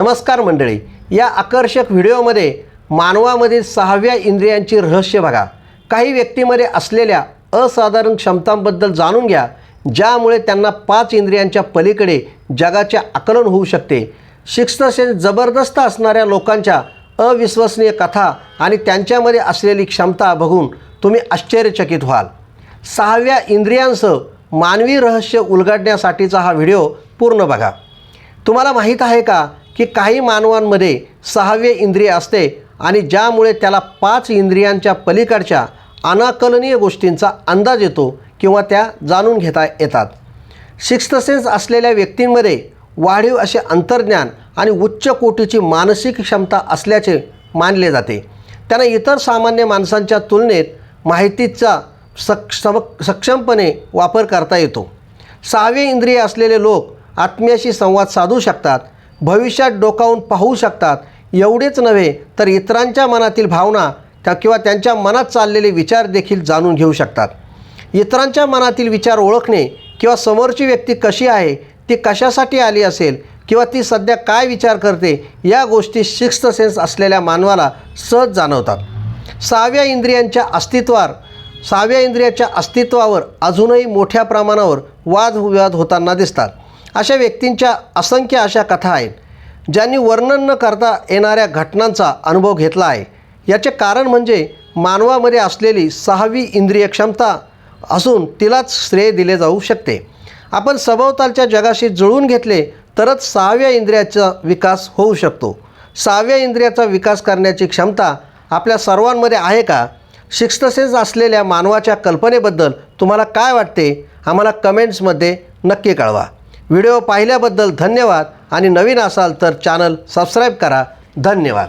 नमस्कार मंडळी. या आकर्षक व्हिडिओमध्ये मानवामधील सहाव्या इंद्रियांची रहस्य बघा. काही व्यक्तीमध्ये असलेल्या असाधारण क्षमतांबद्दल जाणून घ्या ज्यामुळे त्यांना पाच इंद्रियांच्या पलीकडे जगाचे आकलन होऊ शकते. शिक्षसेन जबरदस्त असणाऱ्या लोकांच्या अविश्वसनीय कथा आणि त्यांच्यामध्ये असलेली क्षमता बघून तुम्ही आश्चर्यचकित व्हाल. सहाव्या इंद्रियांसह मानवी रहस्य उलगडण्यासाठीचा हा व्हिडिओ पूर्ण बघा. तुम्हाला माहीत आहे का? की काही मानवांमध्ये सहावे इंद्रिय असते आणि ज्यामुळे त्याला पाच इंद्रियांच्या पलीकडच्या अनाकलनीय गोष्टींचा अंदाज येतो किंवा त्या जाणून घेता येतात. सिक्स्थ सेन्स असलेल्या व्यक्तींमध्ये वाढीव असे अंतर्ज्ञान आणि उच्च कोटीची मानसिक क्षमता असल्याचे मानले जाते. त्यांना इतर सामान्य माणसांच्या तुलनेत माहितीचा सक सम सक्षमपणे वापर करता येतो. सहावे इंद्रिय असलेले लोक आत्म्याशी संवाद साधू शकतात भविष्यात डोकावून पाहू शकतात. एवढेच नव्हे तर इतरांच्या मनातील भावना त्या किंवा त्यांच्या मनात चाललेले विचार देखील जाणून घेऊ शकतात. इतरांच्या मनातील विचार ओळखणे किंवा समोरची व्यक्ती कशी आहे ती कशासाठी आली असेल किंवा ती सध्या काय विचार करते या गोष्टी सिक्स्थ सेन्स असलेल्या मानवाला सहज जाणवतात. सहाव्या इंद्रियांच्या अस्तित्वावर सहाव्या इंद्रियाच्या अस्तित्वावर अजूनही मोठ्या प्रमाणावर वादविवाद होताना दिसतात. अशा व्यक्तींच्या असंख्य अशा कथा आहेत ज्यांनी वर्णन न करता येणाऱ्या घटनांचा अनुभव घेतला आहे. याचे कारण म्हणजे मानवामध्ये असलेली सहावी इंद्रिय क्षमता असून तिलाच श्रेय दिले जाऊ शकते. आपण सभोवतालच्या जगाशी जुळवून घेतले तरच सहाव्या इंद्रियाचा विकास होऊ शकतो. सहाव्या इंद्रियाचा विकास करण्याची क्षमता आपल्या सर्वांमध्ये आहे का? सिक्स्थ असलेल्या मानवाच्या कल्पनेबद्दल तुम्हाला काय वाटते? आम्हाला कमेंट्समध्ये नक्की कळवा. व्हिडिओ पाहिल्याबद्दल धन्यवाद आणि नवीन असाल तर चॅनल सबस्क्राईब करा. धन्यवाद.